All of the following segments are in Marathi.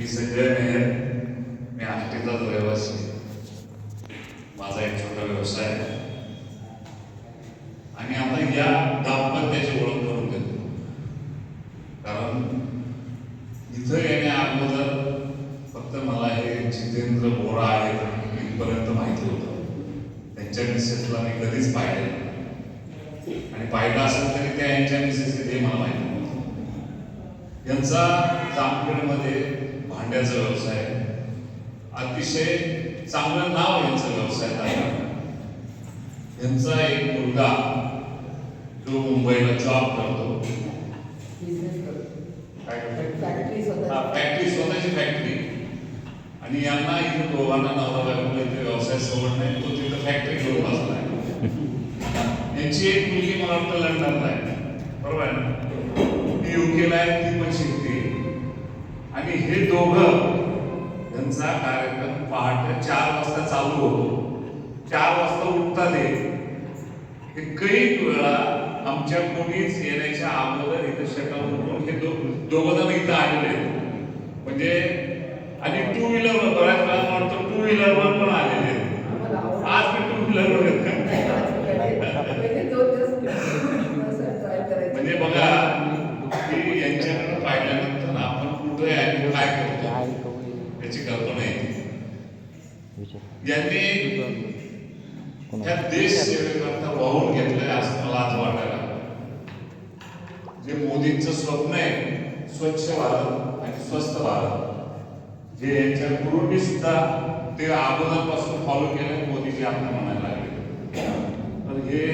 मी संजय मेहर मी आष्टीचाच रहिवासी माझा एक छोटा व्यवसाय आहे. आणि आता या दाम्पत्याची ओळख करून देतो. कारण इथं येण्या अगोदर फक्त मला हे जितेंद्र बोरा आहेत इथपर्यंत माहिती होतं. त्यांच्या मिसेसला मी कधीच पाहिलं आणि पाहिलं असेल तरी त्या यांच्या मिसेस ते मला माहिती नव्हतं. यांचा जामखेडमध्ये भांड्याचा व्यवसाय. अतिशय चांगलं नाव यांचं व्यवसायात आहे. यांचा एक मुलगा जो मुंबईला जॉब करतो. फॅक्टरी स्वतःची. फॅक्टरी आणि यांना इथं दोघांना नवरा बायकोला इथे व्यवसाय सवड नाही. तो तिथं फॅक्टरी घेऊन बसलाय यांची एक मुलगी मला वाटतं लंडनला आहे. बरोबर आहे ती युकेला आहे ती पण आणि हे दोघं त्यांचा कार्यक्रम पहाटे चार वाजता चालू होतो. चार वाजता उठतात हे कैक वेळा आमच्या कोणीच येण्याच्या अगोदर इथं शटल म्हणून हे दोघं जण इथं आलेले आहेत. म्हणजे आणि टू व्हीलर बऱ्याच वेळा मला वाटतं टू व्हीलरवर पण आलेले आज मी टू व्हीलरवर आहेत का म्हणजे बघा की यांच्याकडे पाहिल्यानंतर आपण कुठे आणि काय करतो याची कल्पना येते यांनी या देश सेवेकरता वाहून घेतलंय असं मला आज वाटायला जे मोदींचं स्वप्न आहे स्वच्छ भारत आणि स्वस्त भारत जे यांच्या गुरुंनी सुद्धा ते अगोदरपासून फॉलो केलंय मोदीजी आपल्या म्हणायला लागले. तर हे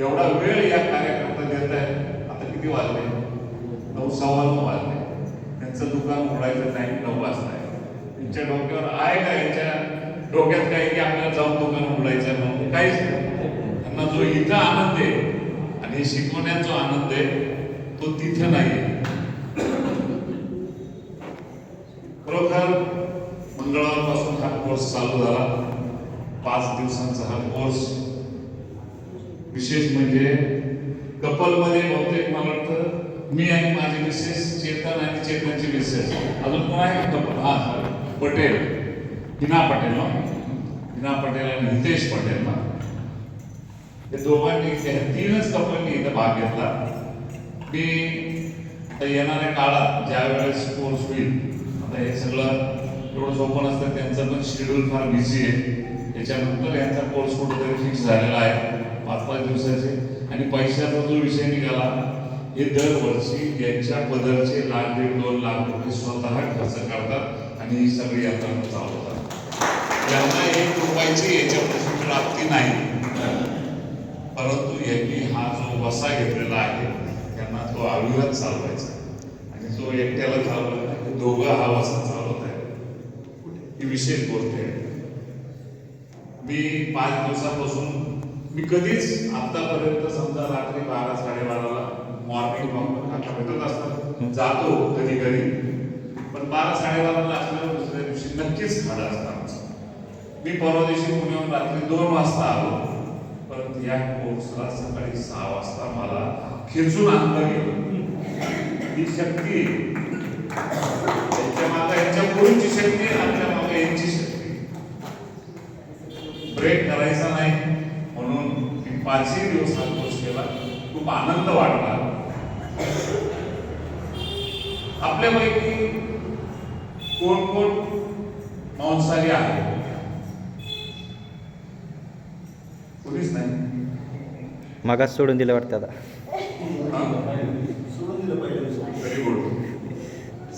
एवढा वेळ या कार्यकर्ता देत आहे आता किती वाजले? नऊ सव्वा नऊ वाजले. त्यांचं दुकान उघडायचं टाईम नऊ वाजता आहे त्यांच्या डोक्यावर आहे का यांच्या डोक्यात काही की आपल्याला जाऊन दुकान उघडायचं आहे म्हणून काहीच नाही. त्यांना जो इथं आनंद आहे आणि शिकवण्याचा आनंद आहे तो तिथं नाही. खरोखर मंगळवारपासून हा कोर्स चालू झाला. पाच दिवसांचा हा कोर्स विशेष म्हणजे कपलमध्ये बहुतेक मला वाटतं मी आणि माझी मिसेस चेतन आणि चेतनचे मिसेस. अजून कोण आहे? कपल. हा पटेल. दिना पटेल ना हिना पटेल आणि हितेश पटेल. ना हे दोघांनी तीनच कपलनी इथं भाग घेतला. की आता येणाऱ्या काळात ज्या वेळेस कोर्स होईल आता हे सगळं एवढं सोपं असतं त्यांचं पण शेड्यूल फार बिझी आहे. त्याच्यानंतर यांचा कोर्स कुठेतरी फिक्स झालेला आहे पाच पाच दिवसाचे. आणि पैशाचा जो विषय निघाला हे दरवर्षी यांच्या पदरचे लाख दीड दोन लाख रुपये स्वतः खर्च करतात आणि ही सगळी यात्रा चालवतात. यांना एक रुपयाची याच्यापासून प्राप्ती नाही. परंतु यांनी हा जो वसा घेतलेला आहे त्यांना तो अविरत चालवायचा. आणि तो एकट्याला चालवत नाही दोघं हा वसा चालवत आहे ही विशेष गोष्ट आहे. मी पाच दिवसापासून मी कधीच आतापर्यंत समजा रात्री बारा साडेबाराला मॉर्निंग वॉक आता भेटत असतात. जातो कधी कधी पण बारा साडेबाराला असल्यावर दुसऱ्या दिवशी नक्कीच खाडा असतात. मी परवा दिवशी पुण्याहून रात्री दोन वाजता आलो. परंतु या कोर्सला सकाळी सहा वाजता मला खेचून आणलं गेलं. ही शक्ती त्यांच्या मागे यांच्या गुरूंची शक्ती आहे, आमच्या मागे यांची शक्ती ब्रेक करायचा नाही. म्हणून मी पाचही दिवस हा कोर्स केला. खूप आनंद वाटला. आपल्यापैकी कोण कोण मांसाहारी आहे कोणीच नाही मागास सोडून दिलं वाटतं आता.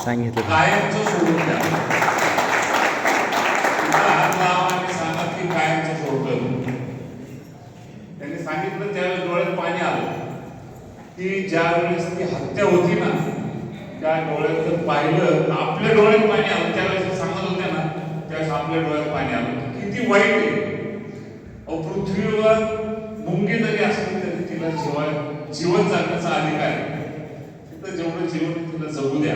सांगितलं. कायमचं सोडून की कायमचं त्यांनी सांगितलं त्यावेळेस डोळ्यात पाणी आलं. की ज्या वेळेस ती हत्या होती ना त्या डोळ्यात पाहिलं आपल्या डोळ्यात पाणी आलं. त्यावेळेस सांगत होत्या ना त्यावेळेस आपल्या डोळ्यात पाणी आलं. किती वाईट आहे. पृथ्वीवर मुंगी जरी असली तरी तिला जीवा जीवन जगण्याचा अधिकार तिथं जेवढं जीवन तिला जगू द्या.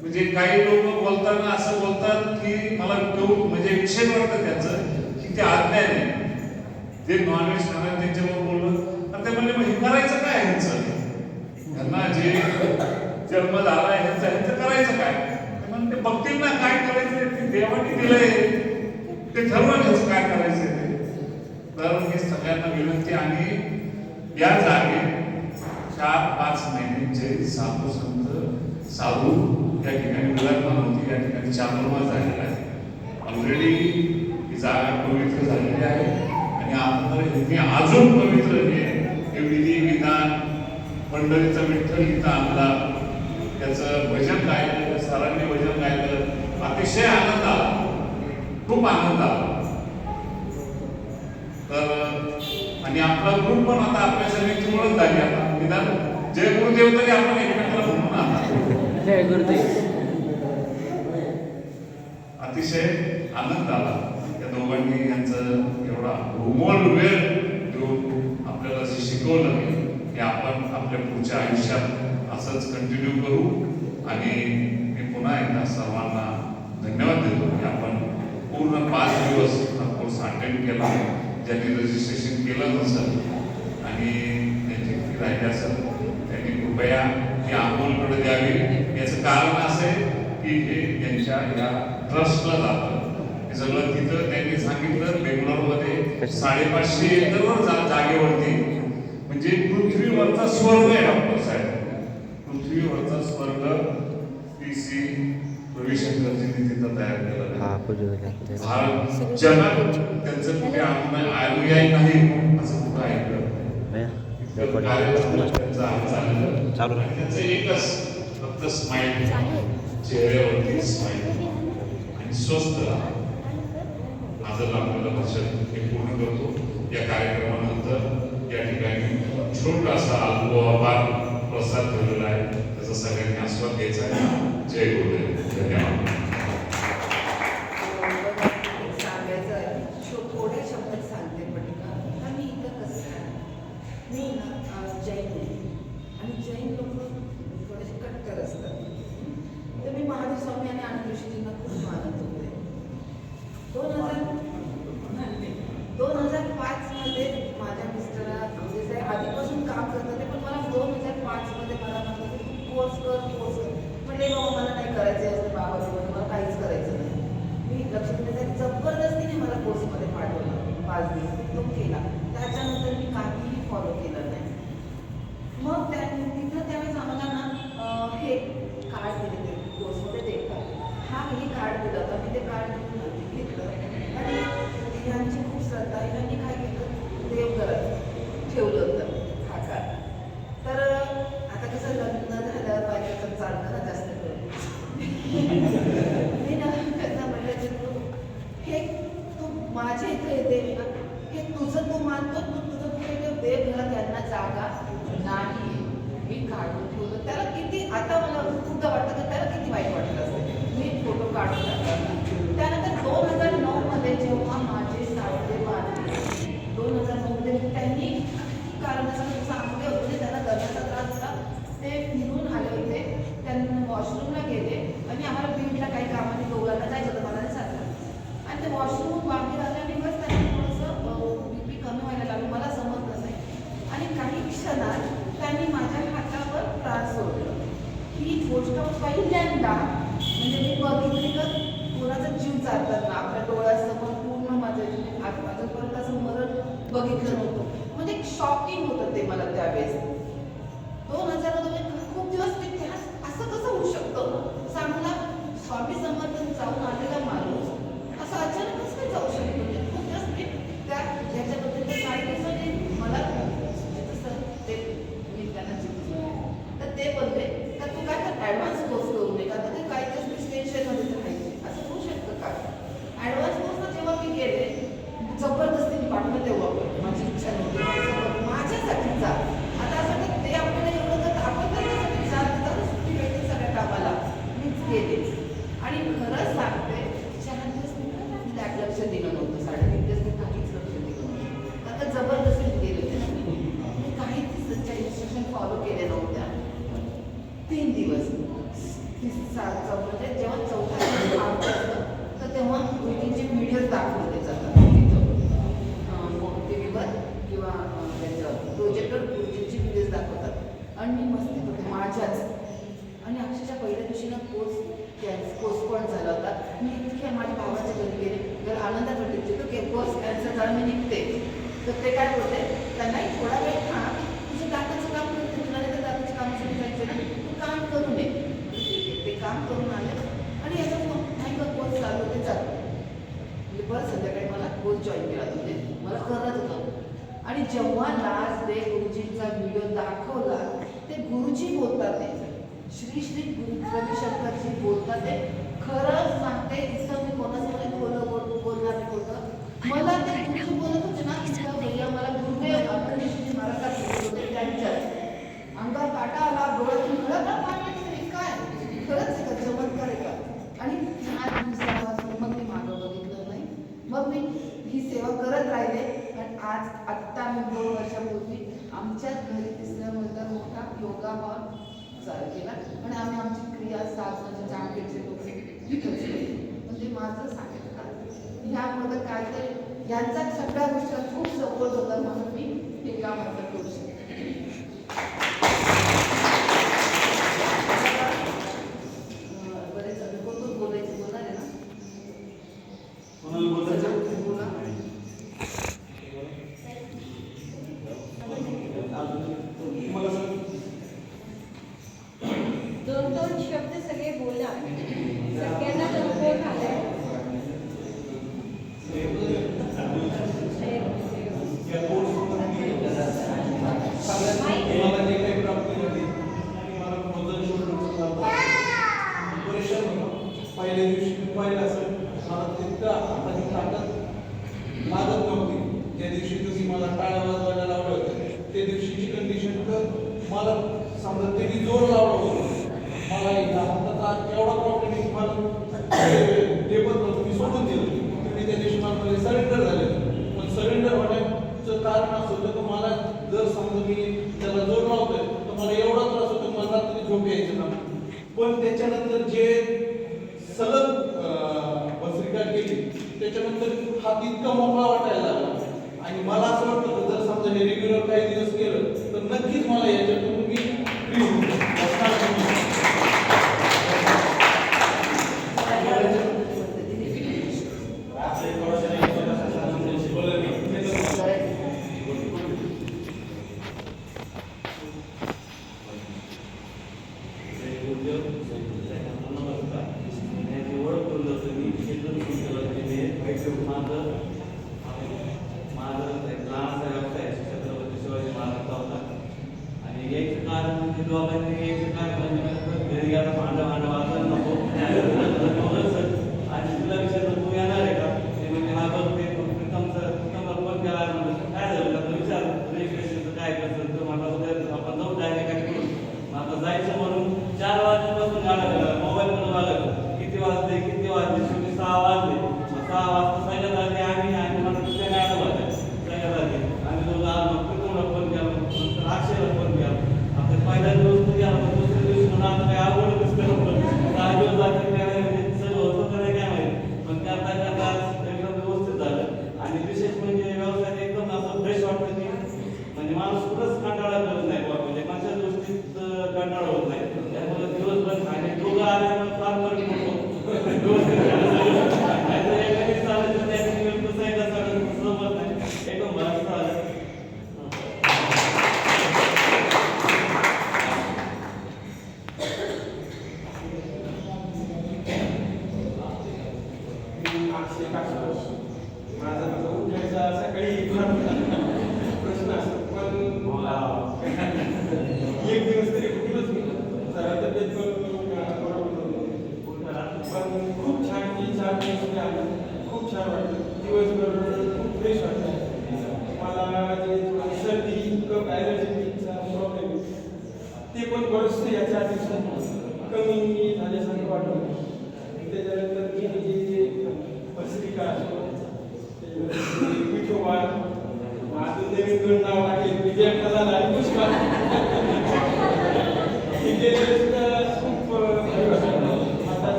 म्हणजे काही लोक बोलताना असं बोलतात की मला कौ- म्हणजे विषय वाटतं त्याचं की ते आज्ञा नाही जे नॉनव्हेज खाणार त्यांच्यावर बोललं तर ते म्हणले मग हे करायचं काय ह्यांचं त्यांना जे जन्म झाला ह्यांचं ह्यांचं करायचं काय? ते मग ते बघतील ना काय करायचंय? ते देवाने दिलंय. ते ठरवा घ्यायचं काय करायचंय? हे विनंती आणि या जागेत चार पाच महिन्यांचे साधू संत साधू या ठिकाणी मुलाखत होती या ठिकाणी चांद्रमा झालेला आहे. ऑलरेडी ही जागा पवित्र झालेली आहे. आणि आपण हे अजून पवित्र हे विधी विधान मंडळीचा विठ्ठल इथं आणला त्याचं भजन गायलं सरांनी भजन गायलं. अतिशय आनंद आला. खूप आनंद आला तर आणि आपला ग्रुप पण आता आपल्या सगळ्यांची ओळख झाली आता. निदान जय गुरुदेव तरी आपण एकमेकाला म्हणून आता जय गुरुदेव. अतिशय आनंद आला त्या दोघांनी यांचं एवढा बहुमोल वेळ देऊन आपल्याला जे शिकवलं हे आपण आपल्या पुढच्या आयुष्यात असंच कंटिन्यू करू. आणि मी पुन्हा एकदा सर्वांना धन्यवाद देतो की आपण पूर्ण पाच दिवस हा कोर्स अटेंड केला. ज्यांनी रजिस्ट्रेशन केलं नसेल आणि त्यांची फी राहिली असेल. त्यांनी कृपया ही अमोलकडे द्यावी याचं कारण असं आहे की हे त्यांच्या या ट्रस्टला जातं. हे सगळं तिथं त्यांनी सांगितलं बेंगलोरमध्ये साडेपाचशे एकरवर जा जागेवरती. म्हणजे पृथ्वीवरचा स्वर्ग आहे डॉक्टर साहेब. पृथ्वीवरचा स्वर्ग पी सी हा जगात त्यांचं कुठे अनुयायी नाही असं कुठं ऐकलं. चालू. त्यांचं एकच फक्त स्माईल चेहऱ्यावरती स्माईल आणि स्वस्त माझं लागलेलं भाषण हे पूर्ण करतो. या कार्यक्रमानंतर या ठिकाणी छोटासा अल्पोआभार प्रसाद ठेवलेला आहे. त्याचा सगळ्यांनी आस्वाद घ्यायचा आहे. जय गुरुदेव धन्यवाद. सांगायचं थोड्या शब्दात सांगते पण का मी इथं कसं मी जैन आहे आणि जैन लोक थोडेसे कट्टर असतात तर मी महादेव स्वामी आणि आनंद ऋषीजींना खूप मानत होते दोन हजार दोन हजार पाच मध्ये माझ्या मिस्टरा म्हणजे ते आधीपासून काम करत होते पण मला दोन हजार पाच मध्ये मला म्हणत होते तू कोर्स कर कोर्स कर म्हणले बाबा मला नाही करायचं आहे असं बाबा बोलले, मला काहीच करायचं नाही मी लक्ष देण्यासाठी जबरदस्तीने मला कोर्समध्ये पाठवलं पाच दिवस तो केला त्याच्यानंतर मी काहीही फॉलो केलं नाही मग त्या तिथं त्यावेळेस आम्हाला ना अं, हे कार्ड दिले ते कोर्समध्ये देतात हा हे कार्ड दिलं होतं मी ते कार्ड घेतलं आणि यांची खूप श्रद्धा आहे यांनी काय केलं देवघरात ठेवलं होतं हा कार्ड तर आता कसं लग्न झाल्यावर बायकाचं चालतं ना जास्त करून मी ना त्यांना म्हटलं की तू हे तू माझ्या इथे येते ना हे तुझं तू मानतो तू तुझं कुठे ते देवघरात यांना जागा नाही मी काढून ठेवलं. त्याला किती आता मला खूपदा वाटतं की त्याला किती वाईट वाटलं असेल मी फोटो काढून टाकला त्यानंतर दोन हजार नऊ मध्ये जेव्हा माझे सावळे वाढले दोन हजार नऊ मध्ये त्यांनी कारण असं सांगते होते त्यांना दर्जाचा त्रास होता ते फिरून आले होते त्यांना वॉशरूमला गेले आणि आम्हाला बीडला काही कामाने दोघांना जायचं होतं मला नाही सांगितलं आणि ते वॉशरूम बाहेर आले आणि बस त्यांना थोडंसं बी पी कमी व्हायला लागलं मला समजलं नाही आणि काही क्षणात त्यांनी माझ्या हातावर त्रास सोडलं ही गोष्ट पहिल्यांदा म्हणजे मी बघितली तर कोणाचा जीव जातात ना आपल्या डोळ्यासमोर पूर्ण माझं जीव आज माझ्यापर्यंत असं मरण बघितलं नव्हतं म्हणजे शॉकिंग होतं ते मला त्यावेळेस. दोन हजार खूप दिवस ते असं कसं होऊ शकतं? चांगला स्वामी समर्थ तीन दिवस. म्हणजे जेव्हा चौथा दिवस असतं तर तेव्हा मुलींचे व्हिडिओज दाखवले जातात तिथं. टी व्हीवर किंवा त्याचं प्रोजेक्टर मुलींचे व्हिडिओज दाखवतात. आणि मी मस्त करते माझ्याच. आणि अक्षरशः पहिल्या दिवशी ना कोर्स पोस्टपॉन झाला होता. मी इतके माझ्या भावाच्या घरी गेले. तर आनंदात वाटते तो कोर्स कॅन्सल झाला मी निघते. तर ते काय होते परत संध्याकाळी मला कोर्स जॉईन केला म्हणजे मला करत होतं. आणि जेव्हा लास्ट डे गुरुजींचा व्हिडिओ दाखवला ते गुरुजी बोलतात ते. श्री श्री रविशंकरजी बोलतात ते. खरंच सांगते इथं मी कोणासमोर बोल बोल बोलणार नाही होतं मला ते गुरुजी बोलत होते ना तिथं भैया मला गुरुदेव आपण श्री महाराजात त्यांच्या अंगात काटा आला डोळ्यातून घडत आज आत्ता मी दोन वर्षापूर्वी आमच्याच घरी तिसऱ्या मुलगा मोठा योगा हॉल चालू केला. पण आम्ही आमची क्रिया सात म्हणजे जामखेडचे लोक. म्हणजे माझं सांगितलं ह्यामध्ये ते यांचा सगळ्या गोष्टी खूप सपोर्ट होता म्हणून मी हे काम आता करू शकते. मला टाळ्या वाजवायला लावलं ते दिवशीची कंडिशन तर मला समजा त्यांनी जोर लावला होता. मला हाताचा एवढा प्रॉब्लेम मला ते पण मी सोडून दिलं. मी त्या दिवशी मला सरेंडर झाले. पण सरेंडर होण्याचं कारण असं होतं की मला जर समजा मी त्याला जोर लावतोय तर मला एवढा त्रास होतो मला तरी झोप यायचं ना. पण त्याच्यानंतर जे सलग भस्रिका केली त्याच्यानंतर हा इतका जायचं म्हणून चार वाजेपासून गाणं मोबाईल म्हणून बघायला किती वाजले किती वाजले? शेवटी सहा वाजले. सहा वाजता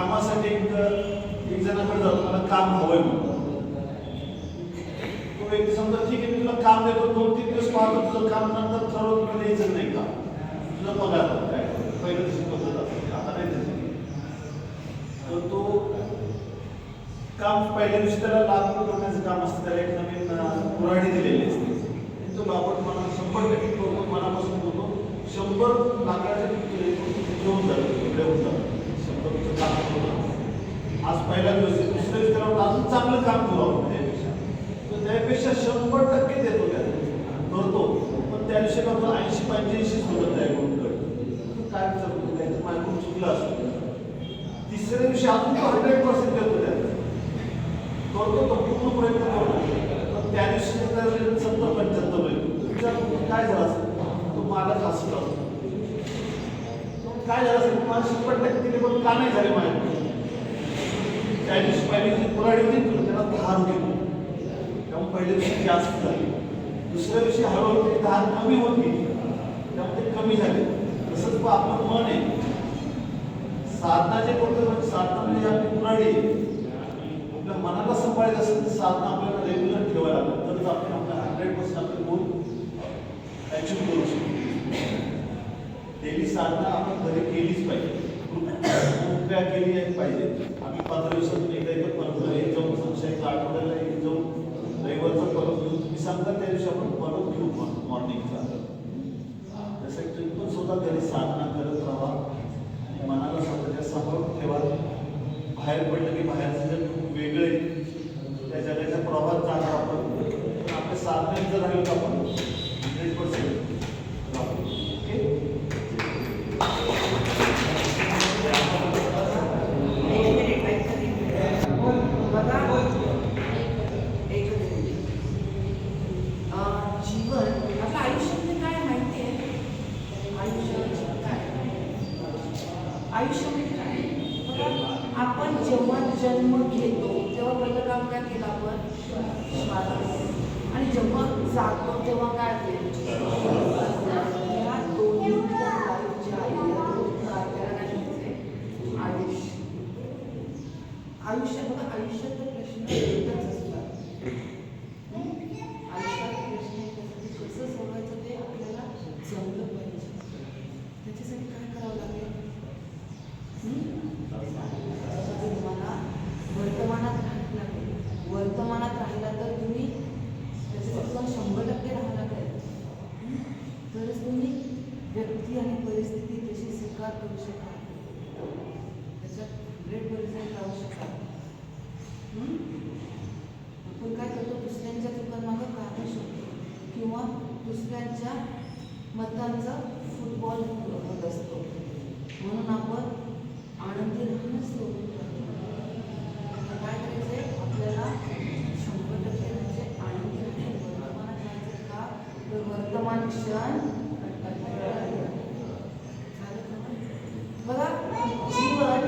कामासाठी एक एक जणाकडे जातो मला काम हवंय तो व्यक्ती समजा ठीक आहे मी तुला काम देतो दोन तीन दिवस पाहतो तुझं काम नंतर ठरवून तुला द्यायचं नाही का? तुझा पगार काय? पहिलं तशी पद्धत असते आता नाही तर तो काम पहिल्या दिवशी त्याला लागू करण्याचं काम असतं त्याला एक नवीन पुराणी दिलेली असते. तो लाकूड मला शंभर टक्के करतो मनापासून बोलतो शंभर लाकडाचे घेऊन जातो इकडे होऊन जातो शंभर तुझं काम करतो आज पहिला दिवस आहे दुसऱ्या दिवशी त्याला अजून चांगलं काम करू आपण त्यापेक्षा. तर त्यापेक्षा शंभर टक्के देतो त्या करतो. पण त्या दिवशी का तुला ऐंशी पंच्याऐंशी सोडत आहे त्याकडून काय विचारतो त्याचं माझ्याकडून चुकलं असतो. तिसऱ्या दिवशी अजून तो हंड्रेड पर्सेंट देतो त्याला. करतो तो पूर्ण प्रयत्न करतो. पण त्या दिवशी जर सत्तर पंच्याहत्तर होईल काय झालं असेल? तो मालक हसत असतो. काय झालं असेल? तुम्हाला शंभर टक्के दिले पण का नाही झाले माहिती? त्या दिवशी पहिले जी कुऱ्हाडी होती त्याला धार रुपये त्यामुळे पहिल्या दिवशी जास्त झाली. दुसऱ्या दिवशी हळूहळू ते दहा कमी होती. त्यामुळे ते कमी झाले. तसंच आपलं मन आहे. साधना जे करतो म्हणजे साधना म्हणजे आपली कुऱ्हाडी आपल्या मनाला सांभाळायचं असेल तर साधना आपल्याला रेग्युलर ठेवायला लागतं तरच आपण आपल्या हंड्रेड पर्सेंट आपले गोल अचीव करू शकतो. डेली साधना आपण घरी केलीच पाहिजे. कृपया केली पाहिजे. आम्ही पंधरा दिवसातून एकदा परत एक जाऊन संशयाचा आठवड्याला एक जाऊन रविवारचा परत घेऊन तुम्ही सांगता त्या दिवशी आपण परत घेऊ मॉर्निंगचा त्यासाठी तुम्ही पण स्वतः घरी साधना करत राहा. आणि मनाला स्वतःच्या समोर ठेवा. बाहेर पडलं की बाहेरचं जर खूप वेगळं आहे त्या जगाच्या प्रभात जाणार आपण पण आपल्या साधनेत जर राहिलो तर आपण हंड्रेड पर्सेंट राहू ओके एक मिनिट wait करा. बघा एक मिनिट अं, जीवन आपलं आयुष्य म्हणजे काय माहिती आहे आयुष्य म्हणजे काय आयुष्य म्हणजे काय आपण जेव्हा जन्म घेतो तेव्हा पहिलं काम काय केलं आपण? श्वास आणि जेव्हा जातो तेव्हा काय केलं या दोन्ही लाईफच्या काय आयुष्य आयुष्य बघा आयुष्याचा प्रश्न एकच असतात आयुष्यात प्रश्न एकच असतो. ते कसं सोडवायचं ते आपल्याला जमलं पाहिजे त्याच्यासाठी काय करावं लागेल हं? त्याच्यासाठी तुम्हाला वर्तमानात राहायला लागेल वर्तमानात राहिला तर तुम्ही त्याच्यासाठी तुम्हाला शंभर टक्के राहावं लागेल हं? तरच तुम्ही व्यक्ती आणि परिस्थिती करू शकता त्याच्यात ग्रेट परिस्थितीत राहू शकाल. आपण काय करतो दुसऱ्यांच्या चुकांमागं कारण शकतो किंवा दुसऱ्यांच्या मतांचा फुटबॉल होत असतो म्हणून आपण आनंदी राहणं सोडून टाकतो. आता काय करायचंय आपल्याला शंभर टक्के म्हणजे आनंदी राहणं वर्तमानात राहायचं का तर वर्तमान क्षण झालं का? बघा जीवन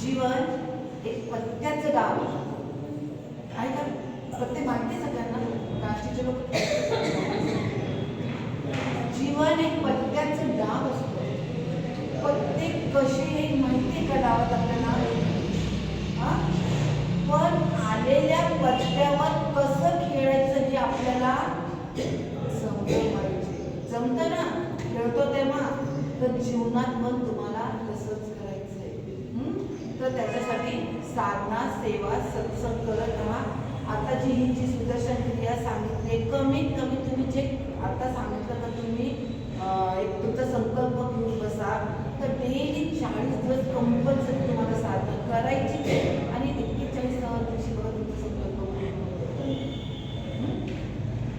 जीवन एक पत्त्याचं डाव आहे का प्रत्येक माहिती आहे सगळ्यांना काष्टीचे लोक जीवन एक पत्त्याचं डाव असतो पत्ते कसे येईल माहिती आपल्याला पण आलेल्या पत्त्यावर कसं खेळायचं हे आपल्याला जमलं पाहिजे. जमतं ना? खेळतो तेव्हा. तर जीवनात पण तुम्हाला तसंच करायचंय. हं? तर त्याच्यासाठी साधना सेवा सत्संग करत राहा. आता जी ही जी सुदर्शन क्रिया सांगितली कमीत कमी तुम्ही जे आता सांगितलं तर तुम्ही एक तुमचा संकल्प घेऊन बसा. तर डेली चाळीस दिवस कंपल्सरी तुम्हाला साधना करायची आणि एक्केचाळीस दिवशी बघा तुमचं संकल्प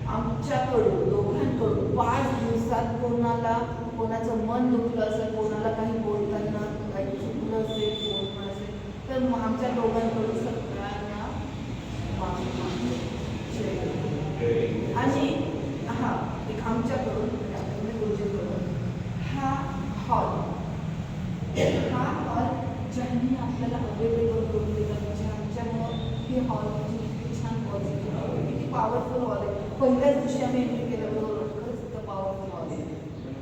आमच्याकडून दोघांकडून पाच दिवसात कोणाला कोणाचं मन दुखलं असेल कोणाला काही बोलताना काही चुकलं असेल बोलणं असेल तर मग आमच्या दोघांकडून सगळ्यांना माफी आणि हा एक आमच्याकडून म्हणजे गुरुजीकडून हा हॉल हा हॉल ज्यांनी आपल्याला अवेलेबल करून दिला ज्यांच्यामुळं ही हॉल किती छान पॉझिटिव्ह किती पॉवरफुल हॉल आहे पहिल्याच दिवशी आम्ही एंट्री केल्याबरोबर खरंच इथं पॉवरफुल हॉल आहे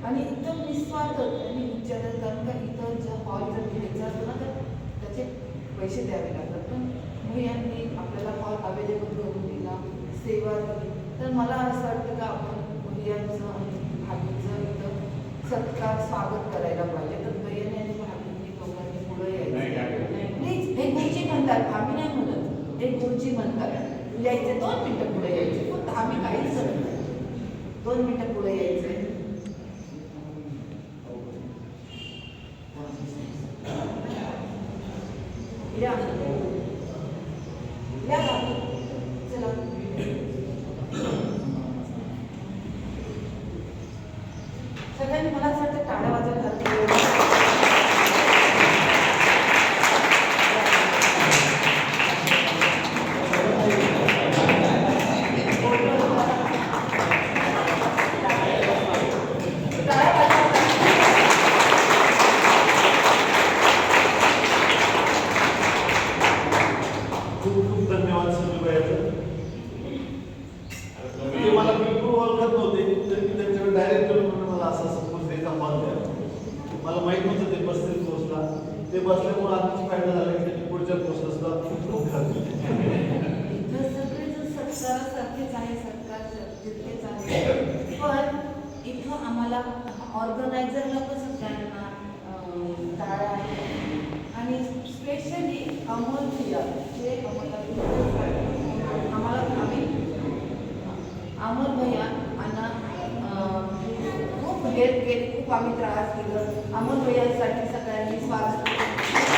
आणि एकदम निस्वार्थ आणि विचारायला कारण का इथं जर हॉल जर घ्यायचा असतो ना तर त्याचे पैसे द्यावे लागतात. पण भैयांनी आपल्याला हॉल अवेलेबल करून दिला सेवा दिली. तर मला असं वाटतं का आपण भैयांचं आणि भाभीचं इथं सत्कार स्वागत करायला पाहिजे. तर भैयाने आणि भाभींनी दोघांनी पुढे नाही यायचं करत. प्लीज हे गुरुजी म्हणतात आम्ही नाही म्हणत. हे गुरुजी म्हणतात. यायचे दोन मिनिटं पुढे यायचे. फक्त आम्ही काहीच करत नाही दोन मिनिटं पुढे यायचे या या बाबू. चला सगळ्यांनी मला असं वाटतं टाळ्या वाजवायला हरकत नाही. टाळ्या वाजवा. खूप खूप धन्यवाद सगळं ते मला बिलकुल ओळखत नव्हते तरी मी त्यांच्याकडे डायरेक्ट गेलो म्हणून मला असा सपोज द्यायचा हॉल द्या मला माहीत नव्हतं ते बसतील पोस्टला ते बसल्यामुळे आताच फायदा झाला की त्यांनी पुढच्या पोस्टला सुद्धा खूप घातली इथं सगळेजण सत्कारासारखेच आहे सत्कार जितकेच आहे पण इथं आम्हाला ऑर्गनायझरला पण सगळ्यांना अं, टाळ्या आहेत. आणि स्पेशली अमोल भैया जे आम्हाला आम्हाला आम्ही अमोल भैया यांना अं, खूप हेल्प खूप आम्ही त्रास केलं आम्ही सगळ्यांनी स्वागत